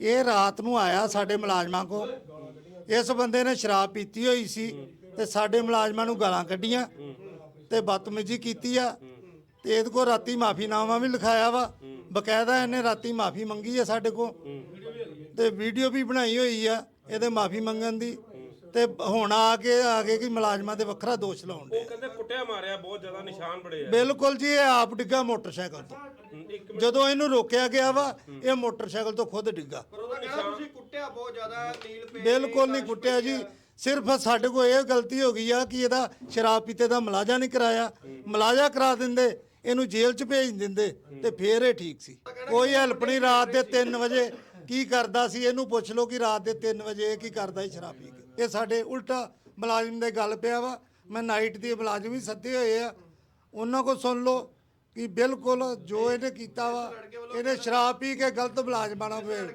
ਇਹ ਰਾਤ ਨੂੰ ਆਇਆ ਸਾਡੇ ਮੁਲਾਜ਼ਮਾਂ ਕੋ ਇਸ ਬੰਦੇ ਨੇ ਸ਼ਰਾਬ ਪੀਤੀ ਹੋਈ ਸੀ ਤੇ ਸਾਡੇ ਮੁਲਾਜ਼ਮਾਂ ਨੂੰ ਗਾਲਾਂ ਕੱਢੀਆਂ ਤੇ ਬਦਤਮੀਜ਼ੀ ਕੀਤੀ ਆ। ਤੇ ਇਹਦੇ ਕੋ ਰਾਤੀ ਮਾਫੀਨਾਮਾ ਵੀ ਲਿਖਾਇਆ ਵਾ। ਬਕਾਇਦਾ ਇਹਨੇ ਰਾਤੀ ਮਾਫੀ ਮੰਗੀ ਆ ਸਾਡੇ ਕੋ ਤੇ ਵੀਡੀਓ ਵੀ ਬਣਾਈ ਹੋਈ ਆ ਇਹਦੇ ਮਾਫੀ ਮੰਗਣ ਦੀ। ਤੇ ਹੁਣ ਆ ਕੇ ਆ ਕੇ ਕਿ ਮੁਲਾਜ਼ਮਾਂ ਤੇ ਵੱਖਰਾ ਦੋਸ਼ ਲਾਉਣ ਦੇ ਉਹ ਕਹਿੰਦੇ ਕੁੱਟਿਆ ਮਾਰਿਆ ਬਹੁਤ ਜ਼ਿਆਦਾ ਨਿਸ਼ਾਨ ਬੜੇ ਆ। ਬਿਲਕੁਲ ਜੀ ਇਹ ਆਪ ਡਿੱਗਾ ਮੋਟਰਸਾਈਕਲ ਤੋਂ। ਜਦੋਂ ਇਹਨੂੰ ਰੋਕਿਆ ਗਿਆ ਵਾ ਇਹ ਮੋਟਰਸਾਈਕਲ ਤੋਂ ਖੁਦ ਡਿੱਗਾ। ਪਰ ਉਹਦਾ ਕਿਹਾ ਤੁਸੀਂ ਕੁੱਟਿਆ ਬਹੁਤ ਜ਼ਿਆਦਾ ਨੀਲ ਪੇ ਬਿਲਕੁਲ ਨਹੀਂ ਕੁੱਟਿਆ ਜੀ। ਸਿਰਫ ਸਾਡੇ ਕੋਲ ਇਹ ਗਲਤੀ ਹੋ ਗਈ ਆ ਕਿ ਇਹਦਾ ਸ਼ਰਾਬ ਪੀਤੇ ਦਾ ਮਲਾਜਾ ਨਹੀਂ ਕਰਾਇਆ। ਮਲਾਜਾ ਕਰਾ ਦਿੰਦੇ ਇਹਨੂੰ ਜੇਲ੍ਹ 'ਚ ਭੇਜ ਦਿੰਦੇ ਤੇ ਫੇਰ ਇਹ ਠੀਕ ਸੀ। ਕੋਈ ਹੈਲਪ ਨਹੀਂ ਰਾਤ ਦੇ 3 ਵਜੇ ਕੀ ਕਰਦਾ ਸੀ ਇਹਨੂੰ ਪੁੱਛ ਲਓ ਕਿ ਰਾਤ ਦੇ 3 ਵਜੇ ਇਹ ਕੀ ਕਰਦਾ ਸੀ ਸ਼ਰਾਬ ਪੀ ਕੇ। ਇਹ ਸਾਡੇ ਉਲਟਾ ਮੁਲਾਜ਼ਮ ਦੇ ਗੱਲ ਪਿਆ ਵਾ। ਮੈਂ ਨਾਈਟ ਦੇ ਮੁਲਾਜ਼ਮ ਵੀ ਸੱਦੇ ਹੋਏ ਆ। ਉਹਨਾਂ ਕੋ ਸੁਣ ਲਓ ਕਿ ਬਿਲਕੁਲ ਜੋ ਇਹਨੇ ਕੀਤਾ ਵਾ, ਇਹਨੇ ਸ਼ਰਾਬ ਪੀ ਕੇ ਗਲਤ ਮੁਲਾਜ਼ਮਾਂ ਨਾਲ ਵੇਲ